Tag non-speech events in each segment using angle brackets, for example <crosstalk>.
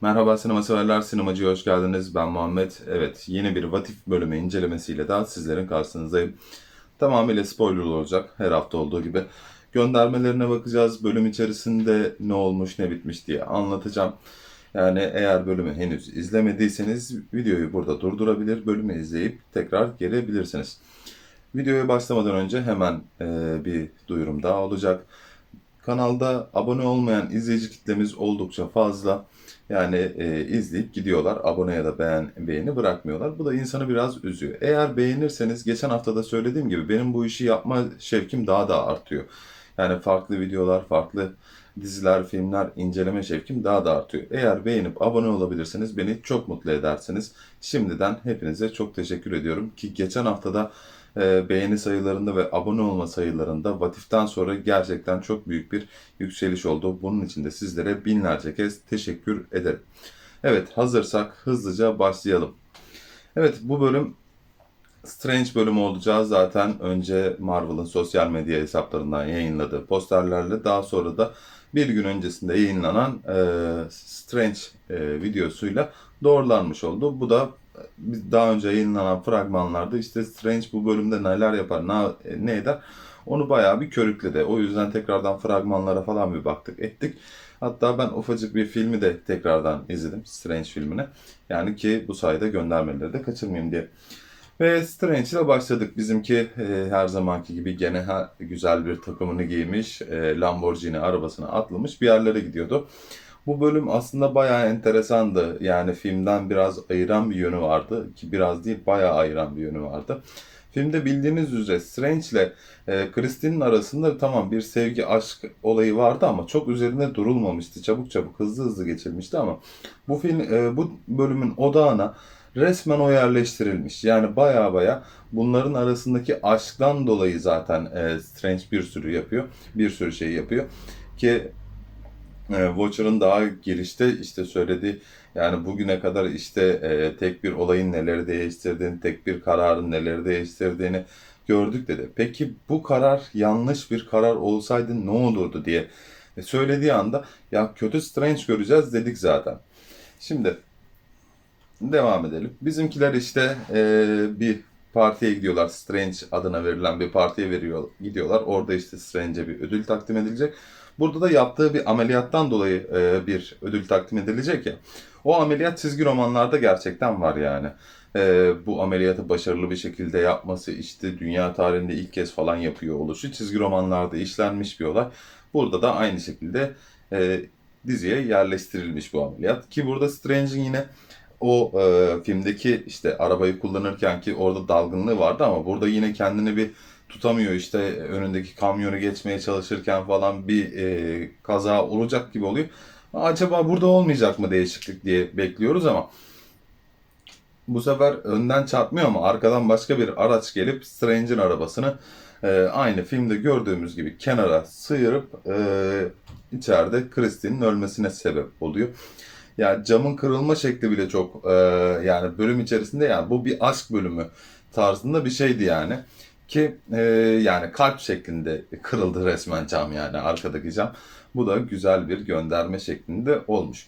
Merhaba sinema severler, sinemacıya hoş geldiniz. Ben Muhammed. Evet, yeni bir Vatif bölümü incelemesiyle daha sizlerin karşınızdayım. Tamamıyla spoiler olacak, her hafta olduğu gibi. Göndermelerine bakacağız, bölüm içerisinde ne olmuş, ne bitmiş diye anlatacağım. Yani eğer bölümü henüz izlemediyseniz videoyu burada durdurabilir, bölümü izleyip tekrar gelebilirsiniz. Videoya başlamadan önce hemen e, bir duyurum daha olacak. Kanalda abone olmayan izleyici kitlemiz oldukça fazla. Yani e, izleyip gidiyorlar. Abone ya da beğen, beğeni bırakmıyorlar. Bu da insanı biraz üzüyor. Eğer beğenirseniz geçen hafta da söylediğim gibi benim bu işi yapma şevkim daha da artıyor. Yani farklı videolar, farklı diziler, filmler inceleme şevkim daha da artıyor. Eğer beğenip abone olabilirseniz beni çok mutlu edersiniz. Şimdiden hepinize çok teşekkür ediyorum ki geçen haftada e, beğeni sayılarında ve abone olma sayılarında Vatif'ten sonra gerçekten çok büyük bir yükseliş oldu. Bunun için de sizlere binlerce kez teşekkür ederim. Evet hazırsak hızlıca başlayalım. Evet bu bölüm Strange bölümü olacağı zaten önce Marvel'ın sosyal medya hesaplarından yayınladığı posterlerle daha sonra da bir gün öncesinde yayınlanan e, Strange e, videosuyla doğrulanmış oldu. Bu da biz daha önce yayınlanan fragmanlarda işte Strange bu bölümde neler yapar, ne, ne eder onu bayağı bir körükledi. O yüzden tekrardan fragmanlara falan bir baktık ettik. Hatta ben ufacık bir filmi de tekrardan izledim. Strange filmini. Yani ki bu sayede göndermeleri de kaçırmayayım diye. Ve Strange ile başladık. Bizimki e, her zamanki gibi gene güzel bir takımını giymiş, e, Lamborghini arabasına atlamış bir yerlere gidiyordu. Bu bölüm aslında bayağı enteresandı. Yani filmden biraz ayıran bir yönü vardı. Ki biraz değil bayağı ayıran bir yönü vardı. Filmde bildiğiniz üzere Strange ile e, Christine'in arasında tamam bir sevgi aşk olayı vardı ama çok üzerinde durulmamıştı. Çabuk çabuk hızlı hızlı geçilmişti ama bu film e, bu bölümün odağına resmen o yerleştirilmiş. Yani baya baya bunların arasındaki aşktan dolayı zaten e, Strange bir sürü yapıyor. Bir sürü şey yapıyor. Ki Watcher'ın daha girişte işte söylediği yani bugüne kadar işte e, tek bir olayın neleri değiştirdiğini, tek bir kararın neleri değiştirdiğini gördük dedi. Peki bu karar yanlış bir karar olsaydı ne olurdu diye söylediği anda ya kötü Strange göreceğiz dedik zaten. Şimdi devam edelim. Bizimkiler işte e, bir partiye gidiyorlar. Strange adına verilen bir partiye veriyor, gidiyorlar. Orada işte Strange'e bir ödül takdim edilecek. Burada da yaptığı bir ameliyattan dolayı e, bir ödül takdim edilecek ya. O ameliyat çizgi romanlarda gerçekten var yani. E, bu ameliyatı başarılı bir şekilde yapması işte dünya tarihinde ilk kez falan yapıyor oluşu çizgi romanlarda işlenmiş bir olay. Burada da aynı şekilde e, diziye yerleştirilmiş bu ameliyat. Ki burada Strange'in yine o e, filmdeki işte arabayı kullanırken ki orada dalgınlığı vardı ama burada yine kendini bir tutamıyor işte önündeki kamyonu geçmeye çalışırken falan bir e, kaza olacak gibi oluyor. Acaba burada olmayacak mı değişiklik diye bekliyoruz ama bu sefer önden çarpmıyor ama arkadan başka bir araç gelip Strange'in arabasını e, aynı filmde gördüğümüz gibi kenara sıyırıp e, içeride Christie'nin ölmesine sebep oluyor. Yani camın kırılma şekli bile çok e, yani bölüm içerisinde yani bu bir aşk bölümü tarzında bir şeydi yani. Ki e, yani kalp şeklinde kırıldı resmen cam yani arkadaki cam. Bu da güzel bir gönderme şeklinde olmuş.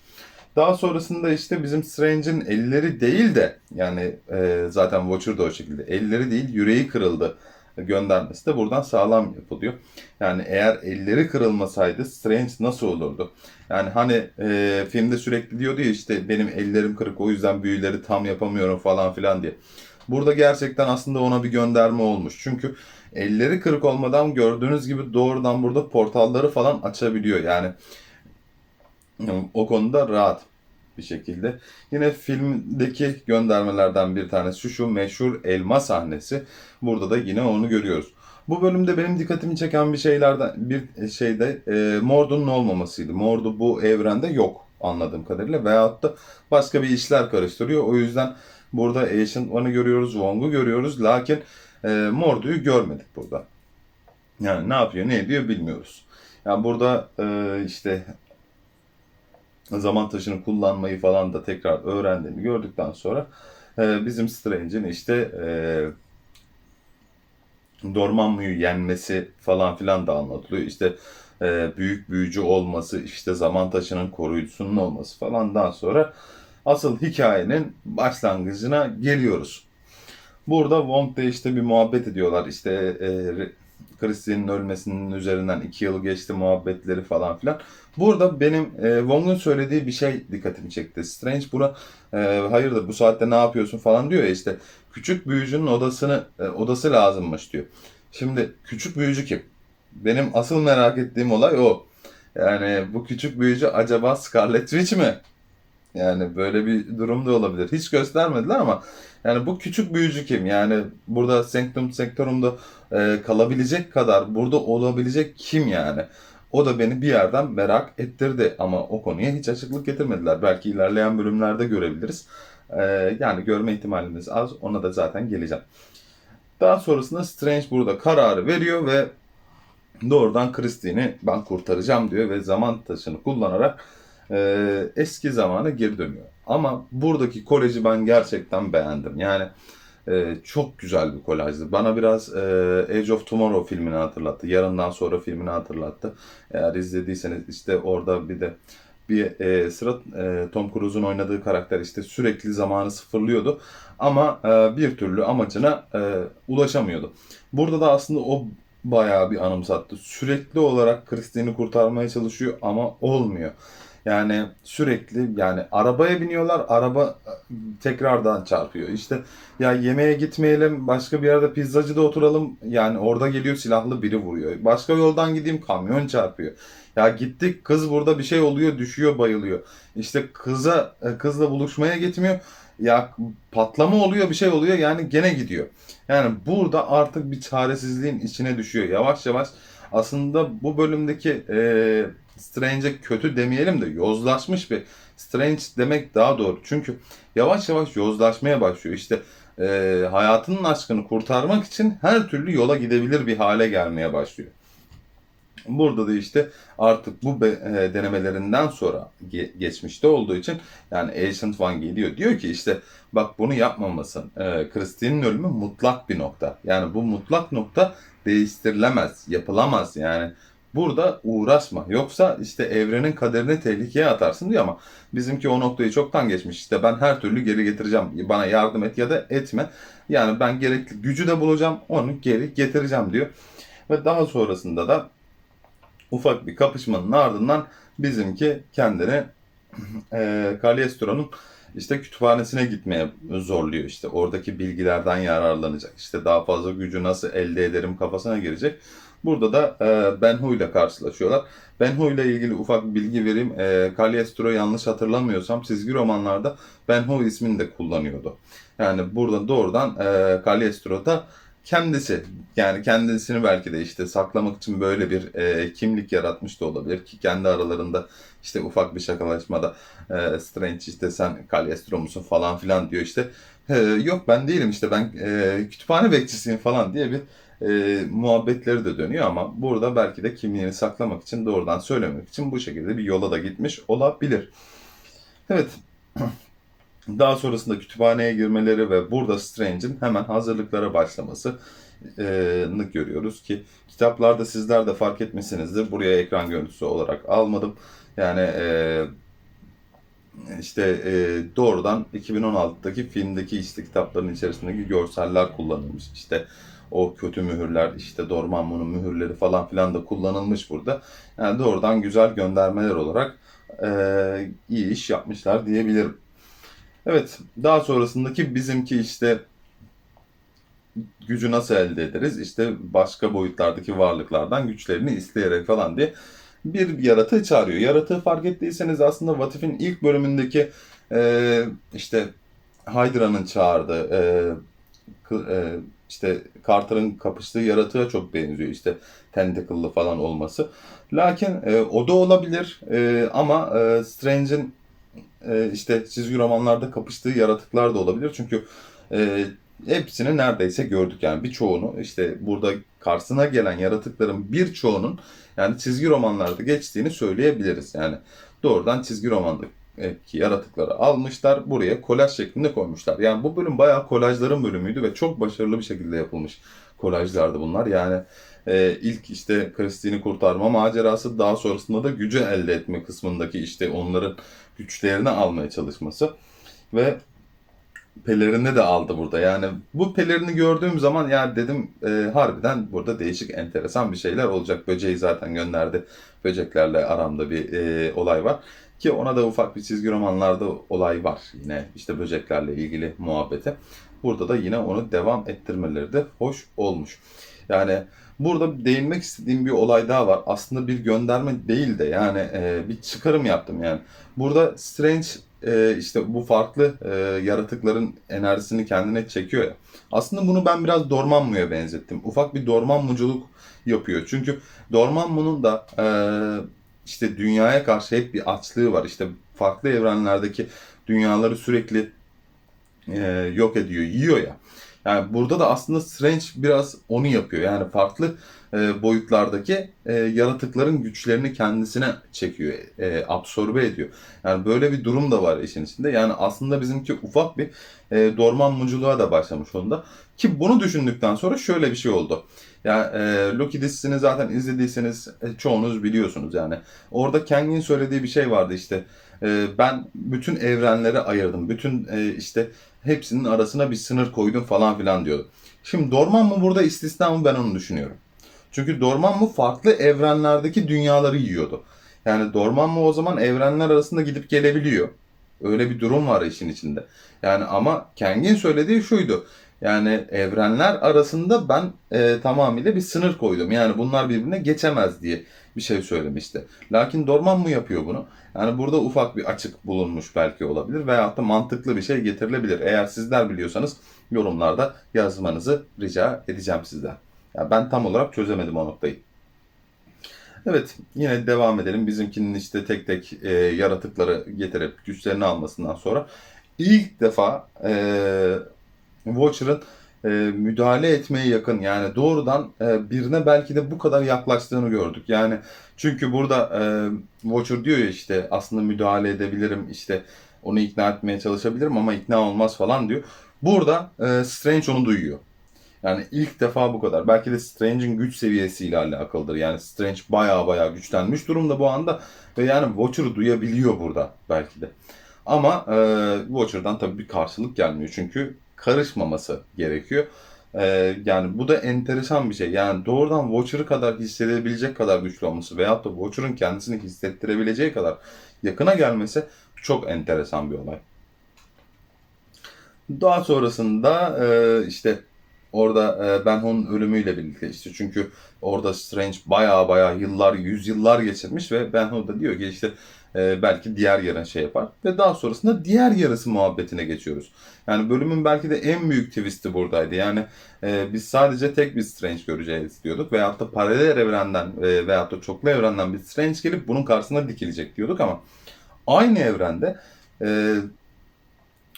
Daha sonrasında işte bizim Strange'in elleri değil de yani e, zaten Watcher da o şekilde elleri değil yüreği kırıldı göndermesi de buradan sağlam yapılıyor. Yani eğer elleri kırılmasaydı Strange nasıl olurdu? Yani hani e, filmde sürekli diyordu ya işte benim ellerim kırık o yüzden büyüleri tam yapamıyorum falan filan diye. Burada gerçekten aslında ona bir gönderme olmuş. Çünkü elleri kırık olmadan gördüğünüz gibi doğrudan burada portalları falan açabiliyor. Yani o konuda rahat bir şekilde. Yine filmdeki göndermelerden bir tanesi şu, meşhur elma sahnesi. Burada da yine onu görüyoruz. Bu bölümde benim dikkatimi çeken bir şeylerden bir şeyde e, Mordo'nun olmamasıydı. Mordo bu evrende yok anladığım kadarıyla veyahut da başka bir işler karıştırıyor. O yüzden burada Ancient One'ı görüyoruz, Wong'u görüyoruz. Lakin e, Mordo'yu görmedik burada. Yani ne yapıyor, ne ediyor bilmiyoruz. Yani burada e, işte zaman taşını kullanmayı falan da tekrar öğrendiğini gördükten sonra e, bizim Strange'in işte e, Dormammu'yu yenmesi falan filan da anlatılıyor. İşte e, büyük büyücü olması, işte zaman taşının koruyucusunun olması falandan sonra asıl hikayenin başlangıcına geliyoruz. Burada Wong'da işte bir muhabbet ediyorlar. İşte e, Christie'nin ölmesinin üzerinden iki yıl geçti muhabbetleri falan filan. Burada benim e, Wong'un söylediği bir şey dikkatimi çekti. Strange buna e, hayırdır bu saatte ne yapıyorsun falan diyor ya işte küçük büyücünün odasını e, odası lazımmış diyor. Şimdi küçük büyücü kim? Benim asıl merak ettiğim olay o. Yani bu küçük büyücü acaba Scarlet Witch mi? Yani böyle bir durum da olabilir. Hiç göstermediler ama yani bu küçük büyücü kim? Yani burada Sanctum Sanctorum'da e, kalabilecek kadar burada olabilecek kim yani? O da beni bir yerden merak ettirdi ama o konuya hiç açıklık getirmediler. Belki ilerleyen bölümlerde görebiliriz. E, yani görme ihtimalimiz az. Ona da zaten geleceğim. Daha sonrasında Strange burada kararı veriyor ve doğrudan Christine'i ben kurtaracağım diyor ve zaman taşını kullanarak e, eski zamana geri dönüyor. Ama buradaki koleji ben gerçekten beğendim. Yani e, çok güzel bir kolajdı. Bana biraz e, Age of Tomorrow filmini hatırlattı. Yarından sonra filmini hatırlattı. Eğer izlediyseniz işte orada bir de bir e, sıra e, Tom Cruise'un oynadığı karakter işte sürekli zamanı sıfırlıyordu ama e, bir türlü amacına e, ulaşamıyordu. Burada da aslında o bayağı bir anımsattı. Sürekli olarak Christine'i kurtarmaya çalışıyor ama olmuyor. Yani sürekli yani arabaya biniyorlar, araba e, tekrardan çarpıyor. İşte ya yemeğe gitmeyelim, başka bir yerde pizzacıda oturalım. Yani orada geliyor silahlı biri vuruyor. Başka yoldan gideyim kamyon çarpıyor. Ya gittik kız burada bir şey oluyor, düşüyor, bayılıyor. İşte kıza e, kızla buluşmaya gitmiyor. Ya patlama oluyor, bir şey oluyor yani gene gidiyor. Yani burada artık bir çaresizliğin içine düşüyor. Yavaş yavaş aslında bu bölümdeki e, Strange'e kötü demeyelim de yozlaşmış bir Strange demek daha doğru. Çünkü yavaş yavaş yozlaşmaya başlıyor. İşte e, hayatının aşkını kurtarmak için her türlü yola gidebilir bir hale gelmeye başlıyor. Burada da işte artık bu e, denemelerinden sonra ge- geçmişte olduğu için yani Ancient One geliyor. Diyor ki işte bak bunu yapmamasın. E, Christine'in ölümü mutlak bir nokta. Yani bu mutlak nokta değiştirilemez, yapılamaz yani. Burada uğraşma. Yoksa işte evrenin kaderini tehlikeye atarsın diyor ama bizimki o noktayı çoktan geçmiş. İşte ben her türlü geri getireceğim. Bana yardım et ya da etme. Yani ben gerekli gücü de bulacağım. Onu geri getireceğim diyor. Ve daha sonrasında da ufak bir kapışmanın ardından bizimki kendini <clears throat> e, Cagliostro'nun işte kütüphanesine gitmeye zorluyor. İşte oradaki bilgilerden yararlanacak. İşte daha fazla gücü nasıl elde ederim kafasına girecek. Burada da e, Benhu ile karşılaşıyorlar. Benhu ile ilgili ufak bir bilgi vereyim. E, Cagliostro yanlış hatırlamıyorsam çizgi romanlarda Benhu ismini de kullanıyordu. Yani burada doğrudan e, Cagliostro da kendisi yani kendisini belki de işte saklamak için böyle bir e, kimlik yaratmış da olabilir ki kendi aralarında işte ufak bir şakalaşmada e, Strange işte sen Cagliostro musun falan filan diyor işte "E, yok ben değilim işte ben e, kütüphane bekçisiyim falan diye bir e, muhabbetleri de dönüyor ama burada belki de kimliğini saklamak için doğrudan söylemek için bu şekilde bir yola da gitmiş olabilir. Evet. <clears throat> Daha sonrasında kütüphaneye girmeleri ve burada Strange'in hemen hazırlıklara başlamasını görüyoruz ki kitaplarda sizler de fark etmişsinizdir. Buraya ekran görüntüsü olarak almadım. Yani e, işte e, doğrudan 2016'daki filmdeki işte kitapların içerisindeki görseller kullanılmış. İşte o kötü mühürler, işte Dormammu'nun mühürleri falan filan da kullanılmış burada. Yani doğrudan güzel göndermeler olarak e, iyi iş yapmışlar diyebilirim. Evet, daha sonrasındaki bizimki işte gücü nasıl elde ederiz? İşte başka boyutlardaki varlıklardan güçlerini isteyerek falan diye bir yaratığı çağırıyor. Yaratığı fark ettiyseniz aslında What If'in ilk bölümündeki e, işte Hydra'nın çağırdığı e, e, işte Carter'ın kapıştığı yaratığa çok benziyor. İşte tentacle'lı falan olması. Lakin e, o da olabilir E, ama e, Strange'in e, işte çizgi romanlarda kapıştığı yaratıklar da olabilir. Çünkü e, hepsini neredeyse gördük yani birçoğunu işte burada karşısına gelen yaratıkların birçoğunun yani çizgi romanlarda geçtiğini söyleyebiliriz. Yani doğrudan çizgi romandaki yaratıkları almışlar buraya kolaj şeklinde koymuşlar. Yani bu bölüm bayağı kolajların bölümüydü ve çok başarılı bir şekilde yapılmış kolajlardı bunlar. Yani e, ilk işte Christine'i kurtarma macerası daha sonrasında da gücü elde etme kısmındaki işte onların güçlerini almaya çalışması ve pelerini de aldı burada. Yani bu pelerini gördüğüm zaman ya dedim e, harbiden burada değişik enteresan bir şeyler olacak. Böceği zaten gönderdi. Böceklerle aramda bir e, olay var. Ki ona da ufak bir çizgi romanlarda olay var yine işte böceklerle ilgili muhabbete. Burada da yine onu devam ettirmeleri de hoş olmuş. Yani burada değinmek istediğim bir olay daha var. Aslında bir gönderme değil de yani e, bir çıkarım yaptım yani. Burada Strange e, işte bu farklı e, yaratıkların enerjisini kendine çekiyor ya. Aslında bunu ben biraz Dormammu'ya benzettim. Ufak bir Dormammuculuk yapıyor. Çünkü Dormammu'nun da e, işte dünyaya karşı hep bir açlığı var. İşte farklı evrenlerdeki dünyaları sürekli e, yok ediyor, yiyor ya. Yani burada da aslında Strange biraz onu yapıyor. Yani farklı e, boyutlardaki e, yaratıkların güçlerini kendisine çekiyor, e, absorbe ediyor. Yani böyle bir durum da var işin içinde. Yani aslında bizimki ufak bir e, dormanmuculuğa da başlamış onda. Ki bunu düşündükten sonra şöyle bir şey oldu. Yani e, Loki dizisini zaten izlediyseniz e, çoğunuz biliyorsunuz yani. Orada Kang'in söylediği bir şey vardı işte. E, ben bütün evrenleri ayırdım. Bütün e, işte hepsinin arasına bir sınır koydum falan filan diyordu. Şimdi Dormammu burada istisna mı ben onu düşünüyorum. Çünkü Dormammu farklı evrenlerdeki dünyaları yiyordu. Yani Dormammu o zaman evrenler arasında gidip gelebiliyor. Öyle bir durum var işin içinde. Yani ama Kang'in söylediği şuydu. Yani evrenler arasında ben e, tamamıyla bir sınır koydum. Yani bunlar birbirine geçemez diye bir şey söylemişti. Lakin Dormammu yapıyor bunu. Yani burada ufak bir açık bulunmuş belki olabilir veyahut da mantıklı bir şey getirilebilir. Eğer sizler biliyorsanız yorumlarda yazmanızı rica edeceğim sizden. Yani ben tam olarak çözemedim o noktayı. Evet yine devam edelim. Bizimkinin işte tek tek e, yaratıkları getirip güçlerini almasından sonra ilk defa e, Watcher'ın e, müdahale etmeye yakın yani doğrudan e, birine belki de bu kadar yaklaştığını gördük. Yani çünkü burada e, Watcher diyor ya işte aslında müdahale edebilirim işte onu ikna etmeye çalışabilirim ama ikna olmaz falan diyor. Burada e, Strange onu duyuyor. Yani ilk defa bu kadar. Belki de Strange'in güç seviyesiyle alakalıdır. Yani Strange baya baya güçlenmiş durumda bu anda. Ve yani Watcher'ı duyabiliyor burada belki de. Ama e, Watcher'dan tabii bir karşılık gelmiyor. Çünkü karışmaması gerekiyor. E, yani bu da enteresan bir şey. Yani doğrudan Watcher'ı kadar hissedebilecek kadar güçlü olması veyahut da Watcher'ın kendisini hissettirebileceği kadar yakına gelmesi çok enteresan bir olay. Daha sonrasında e, işte orada e, Benho'nun ölümüyle birlikte işte çünkü orada Strange baya baya yıllar, yüzyıllar geçirmiş ve Benho da diyor ki işte e, belki diğer yarın şey yapar. Ve daha sonrasında diğer yarısı muhabbetine geçiyoruz. Yani bölümün belki de en büyük twist'i buradaydı. Yani e, biz sadece tek bir Strange göreceğiz diyorduk. Veyahut da paralel evrenden e, veyahut da çoklu evrenden bir Strange gelip bunun karşısına dikilecek diyorduk ama aynı evrende e,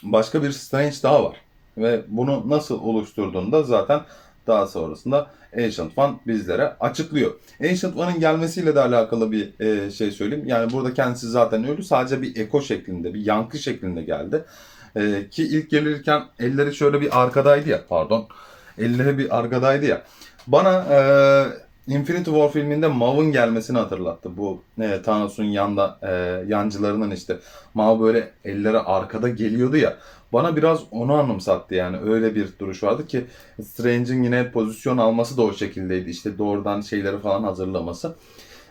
başka bir Strange daha var. Ve bunu nasıl oluşturduğunu da zaten daha sonrasında Ancient One bizlere açıklıyor. Ancient One'ın gelmesiyle de alakalı bir e, şey söyleyeyim. Yani burada kendisi zaten ölü. Sadece bir eko şeklinde, bir yankı şeklinde geldi. E, ki ilk gelirken elleri şöyle bir arkadaydı ya, pardon. Elleri bir arkadaydı ya. Bana e, Infinity War filminde Mav'ın gelmesini hatırlattı. Bu e, Thanos'un yanda e, yancılarının işte Mav böyle elleri arkada geliyordu ya. Bana biraz onu anımsattı yani öyle bir duruş vardı ki Strange'in yine pozisyon alması da o şekildeydi. İşte doğrudan şeyleri falan hazırlaması.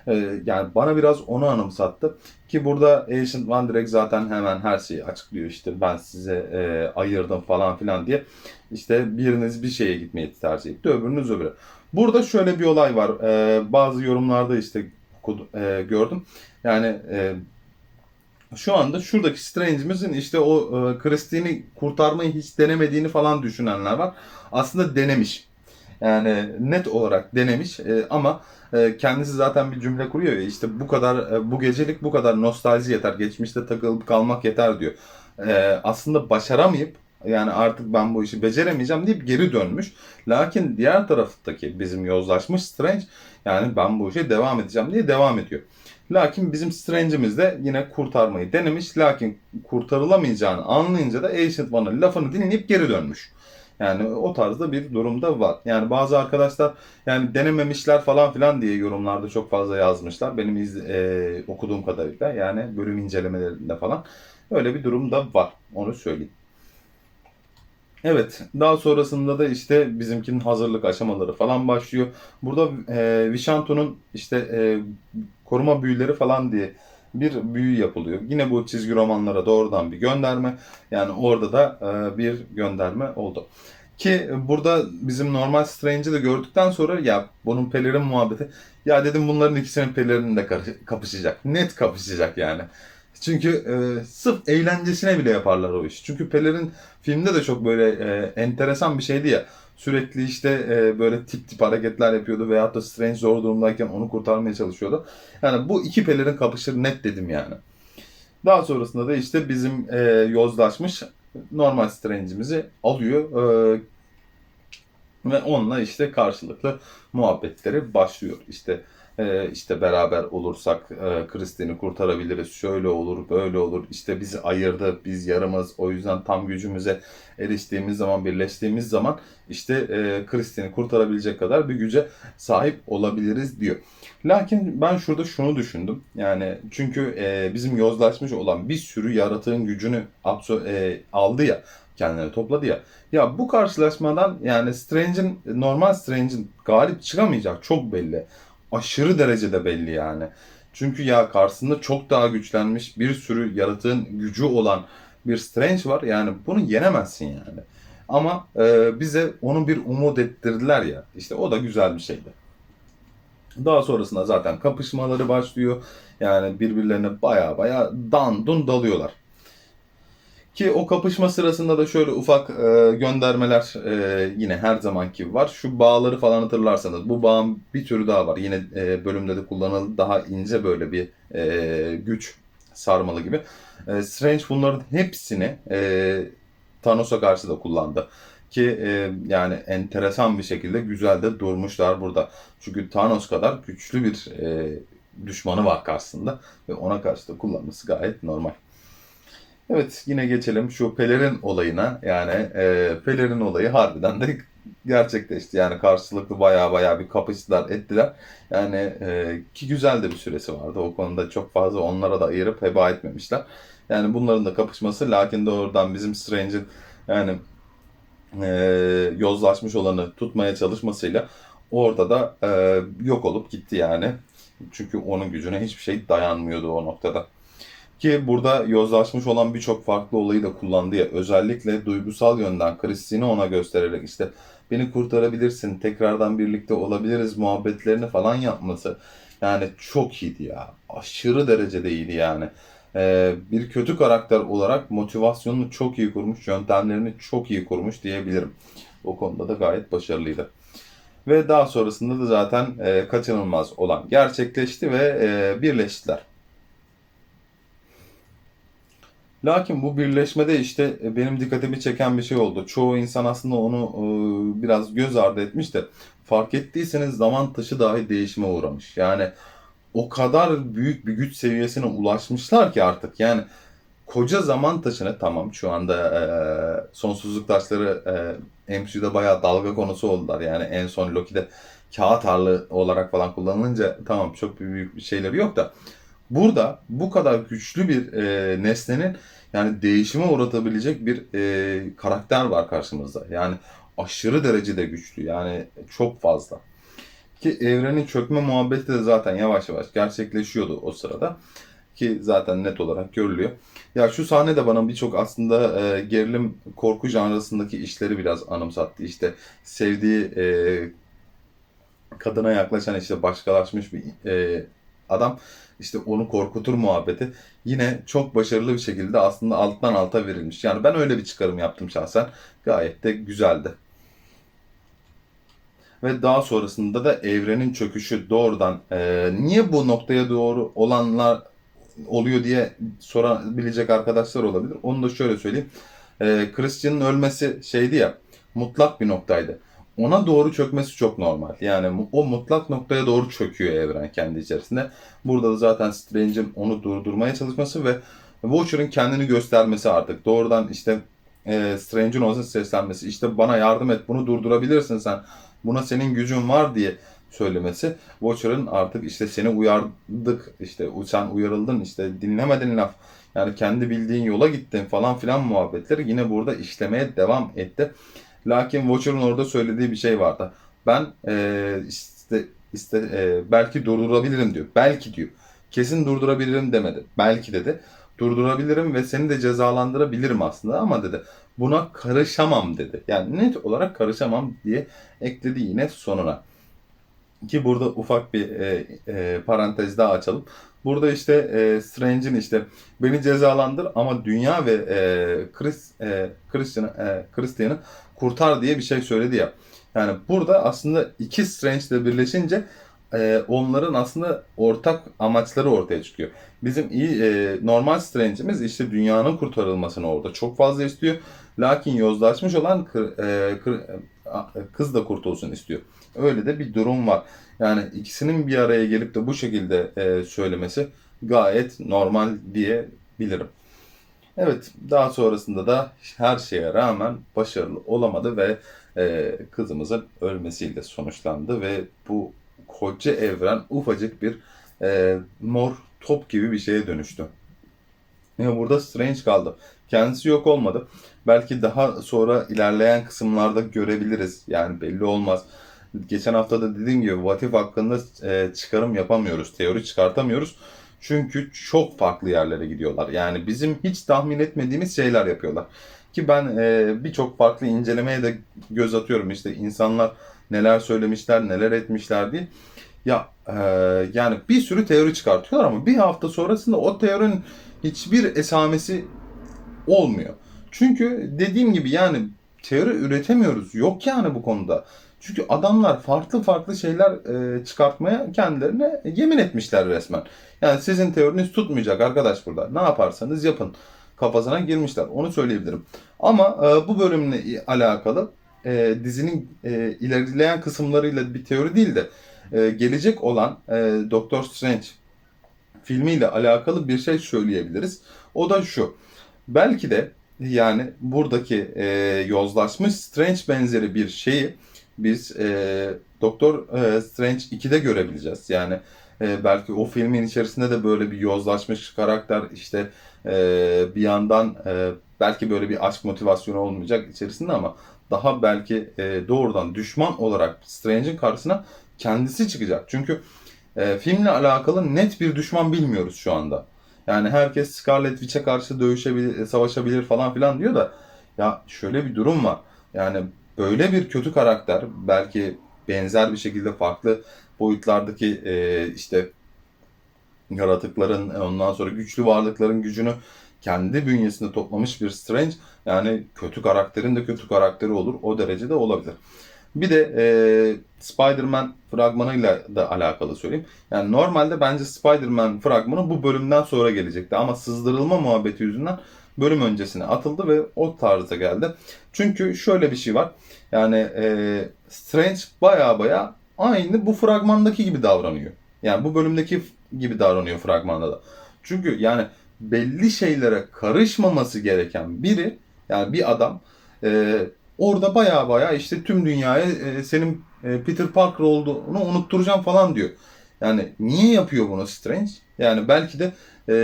Ee, yani bana biraz onu anımsattı. Ki burada Ancient One direkt zaten hemen her şeyi açıklıyor. İşte ben size e, ayırdım falan filan diye. İşte biriniz bir şeye gitmeyi tercih etti, öbürünüz öbürü. Burada şöyle bir olay var. Ee, bazı yorumlarda işte e, gördüm. Yani e, şu anda şuradaki Strange'imizin işte o e, Christine'i kurtarmayı hiç denemediğini falan düşünenler var. Aslında denemiş. Yani net olarak denemiş e, ama e, kendisi zaten bir cümle kuruyor ya işte bu kadar e, bu gecelik bu kadar nostalji yeter. Geçmişte takılıp kalmak yeter diyor. E, aslında başaramayıp yani artık ben bu işi beceremeyeceğim deyip geri dönmüş. Lakin diğer taraftaki bizim yozlaşmış Strange yani ben bu işe devam edeceğim diye devam ediyor. Lakin bizim Strange'imiz de yine kurtarmayı denemiş. Lakin kurtarılamayacağını anlayınca da Ancient One'ın lafını dinleyip geri dönmüş. Yani o tarzda bir durumda var. Yani bazı arkadaşlar yani denememişler falan filan diye yorumlarda çok fazla yazmışlar. Benim iz, e, okuduğum kadarıyla yani bölüm incelemelerinde falan öyle bir durum da var. Onu söyleyeyim. Evet, daha sonrasında da işte bizimkinin hazırlık aşamaları falan başlıyor. Burada e, Vishantu'nun işte e, koruma büyüleri falan diye bir büyü yapılıyor. Yine bu çizgi romanlara doğrudan bir gönderme. Yani orada da e, bir gönderme oldu. Ki burada bizim normal Strange'i de gördükten sonra ya bunun pelerin muhabbeti ya dedim bunların ikisinin pelerini de kapışacak. Net kapışacak yani. Çünkü e, sırf eğlencesine bile yaparlar o iş. Çünkü pelerin filmde de çok böyle e, enteresan bir şeydi ya. Sürekli işte e, böyle tip tip hareketler yapıyordu veyahut da Strange zor durumdayken onu kurtarmaya çalışıyordu. Yani bu iki pelerin kapışır net dedim yani. Daha sonrasında da işte bizim e, yozlaşmış normal Strange'imizi alıyor. E, ve onunla işte karşılıklı muhabbetleri başlıyor. İşte e, işte beraber olursak e, Kristin'i kurtarabiliriz. Şöyle olur, böyle olur. İşte bizi ayırdı, biz yarımız. O yüzden tam gücümüze eriştiğimiz zaman, birleştiğimiz zaman işte e, Kristin'i kurtarabilecek kadar bir güce sahip olabiliriz diyor. Lakin ben şurada şunu düşündüm. Yani çünkü e, bizim yozlaşmış olan bir sürü yaratığın gücünü e, aldı ya, kendine topladı ya. Ya bu karşılaşmadan yani Strange'in normal Strange'in galip çıkamayacak çok belli. Aşırı derecede belli yani. Çünkü ya karşısında çok daha güçlenmiş bir sürü yaratığın gücü olan bir Strange var. Yani bunu yenemezsin yani. Ama e, bize onu bir umut ettirdiler ya. İşte o da güzel bir şeydi. Daha sonrasında zaten kapışmaları başlıyor. Yani birbirlerine baya baya dan dun dalıyorlar. Ki o kapışma sırasında da şöyle ufak e, göndermeler e, yine her zamanki var. Şu bağları falan hatırlarsanız bu bağın bir türü daha var. Yine e, bölümde de kullanıldı. Daha ince böyle bir e, güç sarmalı gibi. E, Strange bunların hepsini e, Thanos'a karşı da kullandı. Ki e, yani enteresan bir şekilde güzel de durmuşlar burada. Çünkü Thanos kadar güçlü bir e, düşmanı var karşısında ve ona karşı da kullanması gayet normal. Evet yine geçelim şu pelerin olayına. Yani e, pelerin olayı harbiden de gerçekleşti. Yani karşılıklı baya baya bir kapıştılar ettiler. Yani e, ki güzel de bir süresi vardı. O konuda çok fazla onlara da ayırıp heba etmemişler. Yani bunların da kapışması lakin de oradan bizim Strange'in yani e, yozlaşmış olanı tutmaya çalışmasıyla orada da e, yok olup gitti yani. Çünkü onun gücüne hiçbir şey dayanmıyordu o noktada. Ki burada yozlaşmış olan birçok farklı olayı da kullandı ya. Özellikle duygusal yönden Christine'i ona göstererek işte beni kurtarabilirsin, tekrardan birlikte olabiliriz muhabbetlerini falan yapması. Yani çok iyiydi ya. Aşırı derecede iyiydi yani. Ee, bir kötü karakter olarak motivasyonunu çok iyi kurmuş, yöntemlerini çok iyi kurmuş diyebilirim. O konuda da gayet başarılıydı. Ve daha sonrasında da zaten e, kaçınılmaz olan gerçekleşti ve e, birleştiler. Lakin bu birleşmede işte e, benim dikkatimi çeken bir şey oldu. Çoğu insan aslında onu e, biraz göz ardı etmiş de fark ettiyseniz zaman taşı dahi değişime uğramış. Yani o kadar büyük bir güç seviyesine ulaşmışlar ki artık yani koca zaman taşını tamam şu anda e, sonsuzluk taşları e, MCU'da bayağı dalga konusu oldular. Yani en son Loki'de kağıt harlı olarak falan kullanılınca tamam çok büyük bir şeyleri yok da Burada bu kadar güçlü bir e, nesnenin yani değişime uğratabilecek bir e, karakter var karşımızda. Yani aşırı derecede güçlü. Yani çok fazla. Ki evrenin çökme muhabbeti de zaten yavaş yavaş gerçekleşiyordu o sırada. Ki zaten net olarak görülüyor. Ya şu sahne de bana birçok aslında e, gerilim korku janrasındaki işleri biraz anımsattı. İşte sevdiği e, kadına yaklaşan işte başkalaşmış bir e, adam işte onu korkutur muhabbeti yine çok başarılı bir şekilde aslında alttan alta verilmiş. Yani ben öyle bir çıkarım yaptım şahsen. Gayet de güzeldi. Ve daha sonrasında da evrenin çöküşü doğrudan e, niye bu noktaya doğru olanlar oluyor diye sorabilecek arkadaşlar olabilir. Onu da şöyle söyleyeyim. E, Christian'ın ölmesi şeydi ya mutlak bir noktaydı ona doğru çökmesi çok normal. Yani o mutlak noktaya doğru çöküyor evren kendi içerisinde. Burada da zaten Strange'in onu durdurmaya çalışması ve Watcher'ın kendini göstermesi artık. Doğrudan işte e, Strange'in olsun seslenmesi. İşte bana yardım et bunu durdurabilirsin sen. Buna senin gücün var diye söylemesi. Watcher'ın artık işte seni uyardık işte sen uyarıldın işte dinlemedin laf. Yani kendi bildiğin yola gittin falan filan muhabbetleri yine burada işlemeye devam etti. Lakin Watcher'ın orada söylediği bir şey vardı. Ben e, işte, işte e, belki durdurabilirim diyor. Belki diyor. Kesin durdurabilirim demedi. Belki dedi. Durdurabilirim ve seni de cezalandırabilirim aslında ama dedi. Buna karışamam dedi. Yani net olarak karışamam diye ekledi yine sonuna. Ki burada ufak bir e, e, parantez daha açalım. Burada işte e, Strange'in işte beni cezalandır ama dünya ve e, Chris, e, Christian'ı e, Christian'ı kurtar diye bir şey söyledi ya. Yani burada aslında iki Strange ile birleşince e, onların aslında ortak amaçları ortaya çıkıyor. Bizim iyi e, normal Strange'imiz işte dünyanın kurtarılmasını orada çok fazla istiyor. Lakin yozlaşmış olan kır, e, kır, e, kız da kurtulsun istiyor. Öyle de bir durum var. Yani ikisinin bir araya gelip de bu şekilde e, söylemesi gayet normal diyebilirim. Evet, daha sonrasında da her şeye rağmen başarılı olamadı ve e, kızımızın ölmesiyle sonuçlandı ve bu koca evren ufacık bir e, mor top gibi bir şeye dönüştü. Yani burada Strange kaldı. Kendisi yok olmadı. Belki daha sonra ilerleyen kısımlarda görebiliriz. Yani belli olmaz. Geçen hafta da dediğim gibi What If hakkında e, çıkarım yapamıyoruz. Teori çıkartamıyoruz. Çünkü çok farklı yerlere gidiyorlar. Yani bizim hiç tahmin etmediğimiz şeyler yapıyorlar. Ki ben e, birçok farklı incelemeye de göz atıyorum. İşte insanlar neler söylemişler, neler etmişler diye. Ya e, yani bir sürü teori çıkartıyorlar ama bir hafta sonrasında o teorinin hiçbir esamesi olmuyor. Çünkü dediğim gibi yani teori üretemiyoruz. Yok yani bu konuda. Çünkü adamlar farklı farklı şeyler e, çıkartmaya kendilerine yemin etmişler resmen. Yani sizin teoriniz tutmayacak arkadaş burada. Ne yaparsanız yapın. Kafasına girmişler. Onu söyleyebilirim. Ama e, bu bölümle alakalı e, dizinin e, ilerleyen kısımlarıyla bir teori değil de e, gelecek olan e, Doctor Strange filmiyle alakalı bir şey söyleyebiliriz. O da şu. Belki de yani buradaki e, yozlaşmış Strange benzeri bir şeyi biz e, Doktor e, Strange 2'de görebileceğiz. Yani e, belki o filmin içerisinde de böyle bir yozlaşmış karakter işte e, bir yandan e, belki böyle bir aşk motivasyonu olmayacak içerisinde ama daha belki e, doğrudan düşman olarak Strange'in karşısına kendisi çıkacak. Çünkü e, filmle alakalı net bir düşman bilmiyoruz şu anda. Yani herkes Scarlet Witch'e karşı dövüşebilir, savaşabilir falan filan diyor da ya şöyle bir durum var. Yani böyle bir kötü karakter belki benzer bir şekilde farklı boyutlardaki e, işte yaratıkların ondan sonra güçlü varlıkların gücünü kendi bünyesinde toplamış bir Strange yani kötü karakterin de kötü karakteri olur. O derecede olabilir. Bir de e, Spider-Man fragmanıyla da alakalı söyleyeyim. Yani normalde bence Spider-Man fragmanı bu bölümden sonra gelecekti. Ama sızdırılma muhabbeti yüzünden bölüm öncesine atıldı ve o tarzda geldi. Çünkü şöyle bir şey var. Yani e, Strange baya baya aynı bu fragmandaki gibi davranıyor. Yani bu bölümdeki gibi davranıyor fragmanda da. Çünkü yani belli şeylere karışmaması gereken biri yani bir adam e, orada baya baya işte tüm dünyaya e, senin e, Peter Parker olduğunu unutturacağım falan diyor. Yani niye yapıyor bunu Strange? Yani belki de e,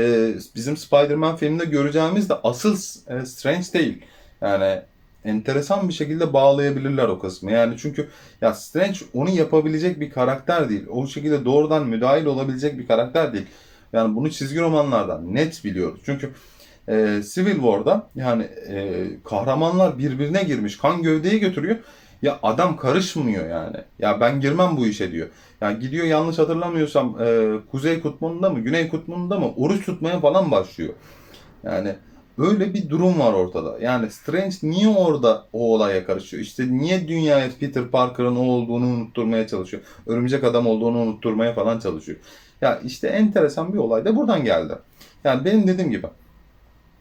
bizim Spider-Man filminde göreceğimiz de asıl e, Strange değil. Yani enteresan bir şekilde bağlayabilirler o kısmı. Yani çünkü ya Strange onu yapabilecek bir karakter değil. O şekilde doğrudan müdahil olabilecek bir karakter değil. Yani bunu çizgi romanlardan net biliyoruz. Çünkü e, Civil War'da yani e, kahramanlar birbirine girmiş, kan gövdeyi götürüyor. Ya adam karışmıyor yani. Ya ben girmem bu işe diyor. Yani gidiyor yanlış hatırlamıyorsam e, Kuzey Kutbu'nda mı, Güney Kutbu'nda mı oruç tutmaya falan başlıyor. Yani Öyle bir durum var ortada. Yani Strange niye orada o olaya karışıyor? İşte niye dünyaya Peter Parker'ın o olduğunu unutturmaya çalışıyor? Örümcek adam olduğunu unutturmaya falan çalışıyor. Ya işte enteresan bir olay da buradan geldi. Yani benim dediğim gibi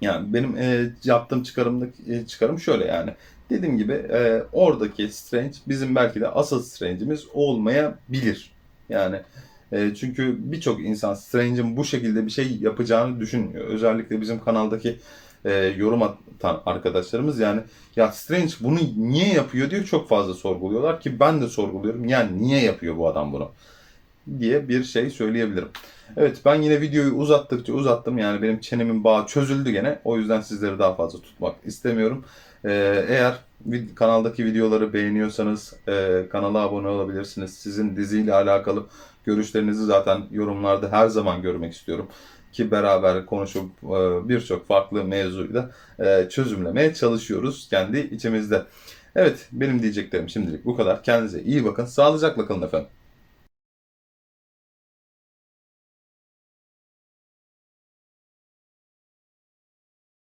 yani benim e, yaptığım çıkarımdaki e, çıkarım şöyle yani. Dediğim gibi e, oradaki Strange bizim belki de asıl Strange'imiz olmayabilir. Yani e, çünkü birçok insan Strange'in bu şekilde bir şey yapacağını düşünmüyor. Özellikle bizim kanaldaki e, yorum atan arkadaşlarımız yani ya Strange bunu niye yapıyor diye çok fazla sorguluyorlar ki ben de sorguluyorum. Yani niye yapıyor bu adam bunu? diye bir şey söyleyebilirim. Evet ben yine videoyu uzattıkça uzattım. Yani benim çenemin bağı çözüldü gene. O yüzden sizleri daha fazla tutmak istemiyorum. Ee, eğer kanaldaki videoları beğeniyorsanız e, kanala abone olabilirsiniz. Sizin diziyle alakalı görüşlerinizi zaten yorumlarda her zaman görmek istiyorum. Ki beraber konuşup e, birçok farklı mevzuyu da e, çözümlemeye çalışıyoruz kendi içimizde. Evet benim diyeceklerim şimdilik bu kadar. Kendinize iyi bakın. Sağlıcakla kalın efendim.